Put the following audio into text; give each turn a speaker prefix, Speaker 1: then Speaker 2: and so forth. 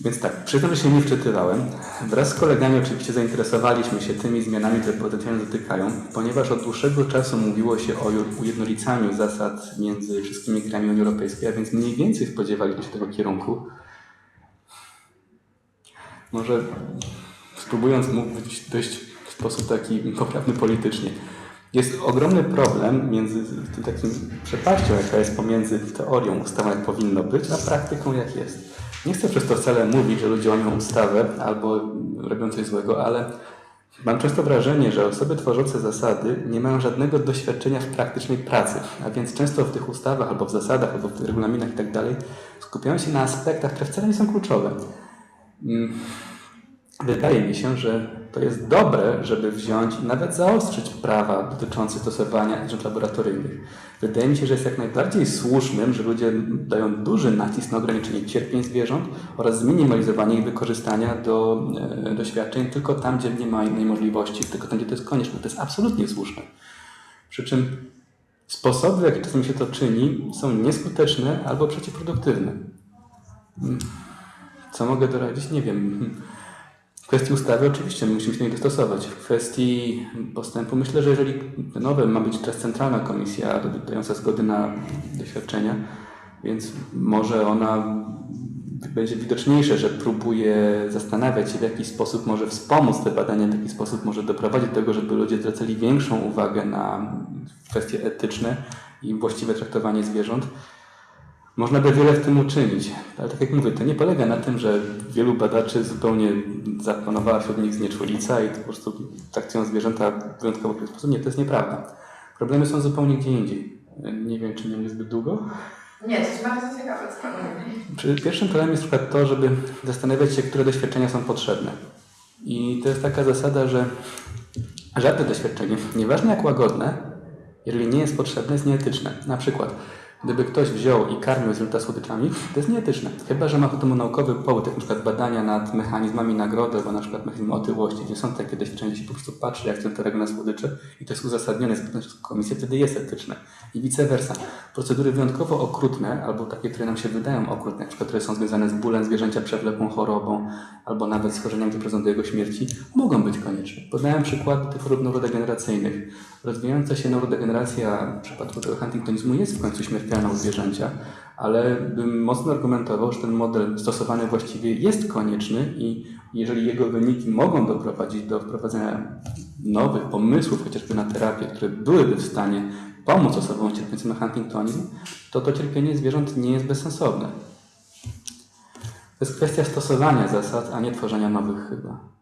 Speaker 1: Więc tak, przyznam, że się nie wczytywałem. Wraz z kolegami oczywiście zainteresowaliśmy się tymi zmianami, które potencjalnie dotykają, ponieważ od dłuższego czasu mówiło się o ujednolicaniu zasad między wszystkimi krajami Unii Europejskiej, a więc mniej więcej spodziewaliśmy się tego kierunku. Może spróbując mówić dość w sposób taki poprawny politycznie. Jest ogromny problem między tym takim przepaścią, jaka jest pomiędzy teorią ustawą, jak powinno być, a praktyką, jak jest. Nie chcę przez to wcale mówić, że ludzie łamią ustawę albo robią coś złego, ale mam często wrażenie, że osoby tworzące zasady nie mają żadnego doświadczenia w praktycznej pracy, a więc często w tych ustawach, albo w zasadach, albo w regulaminach i tak skupiają się na aspektach, które wcale nie są kluczowe. Wydaje mi się, że to jest dobre, żeby wziąć i nawet zaostrzyć prawa dotyczące stosowania zwierząt laboratoryjnych. Wydaje mi się, że jest jak najbardziej słusznym, że ludzie dają duży nacisk na ograniczenie cierpień zwierząt oraz zminimalizowanie ich wykorzystania do e, doświadczeń tylko tam, gdzie nie ma innej możliwości, tylko tam, gdzie to jest konieczne. To jest absolutnie słuszne. Przy czym sposoby, w jaki czasami się to czyni, są nieskuteczne albo przeciwproduktywne. Mm. Co mogę doradzić? Nie wiem. W kwestii ustawy oczywiście musimy się do niej dostosować. W kwestii postępu myślę, że jeżeli nowe ma być teraz centralna komisja dająca zgody na doświadczenia, więc może ona będzie widoczniejsze, że próbuje zastanawiać się w jaki sposób może wspomóc te badania, w jaki sposób może doprowadzić do tego, żeby ludzie zwracali większą uwagę na kwestie etyczne i właściwe traktowanie zwierząt. Można by wiele w tym uczynić, ale tak jak mówię, to nie polega na tym, że wielu badaczy zupełnie zapanowała wśród nich znieczulica i po prostu traktują zwierzęta w wyjątkowo sposób. Nie, to jest nieprawda. Problemy są zupełnie gdzie indziej. Nie wiem, czy nie mówię zbyt długo.
Speaker 2: Nie, to jest bardzo ciekawe,
Speaker 1: Pierwszym problemem jest przykład to, żeby zastanawiać się, które doświadczenia są potrzebne. I to jest taka zasada, że żadne doświadczenie, nieważne jak łagodne, jeżeli nie jest potrzebne, jest nieetyczne. Na przykład, gdyby ktoś wziął i karmił zwierzęta słodyczami, to jest nieetyczne. Chyba, że ma ku temu naukowy powód, jak na przykład badania nad mechanizmami nagrody, albo na przykład mechanizmem otyłości, gdzie są takie doświadczenia, gdzie się po prostu patrzy, jak zwierzęta reagują na słodycze i to jest uzasadnione przez komisję, wtedy jest etyczne. I vice versa. Procedury wyjątkowo okrutne, albo takie, które nam się wydają okrutne, na przykład, które są związane z bólem zwierzęcia, przewlekłą chorobą, albo nawet schorzeniami, które prowadzą do jego śmierci, mogą być konieczne. Podałem przykład tych chorób neurodegeneracyjnych. Rozwijająca się neurodegeneracja w przypadku tego huntingtonizmu jest w końcu śmiertelna u zwierzęcia, ale bym mocno argumentował, że ten model stosowany właściwie jest konieczny i jeżeli jego wyniki mogą doprowadzić do wprowadzenia nowych pomysłów, chociażby na terapię, które byłyby w stanie pomóc osobom cierpiącym na huntingtonizm, to to cierpienie zwierząt nie jest bezsensowne. To jest kwestia stosowania zasad, a nie tworzenia nowych chyba.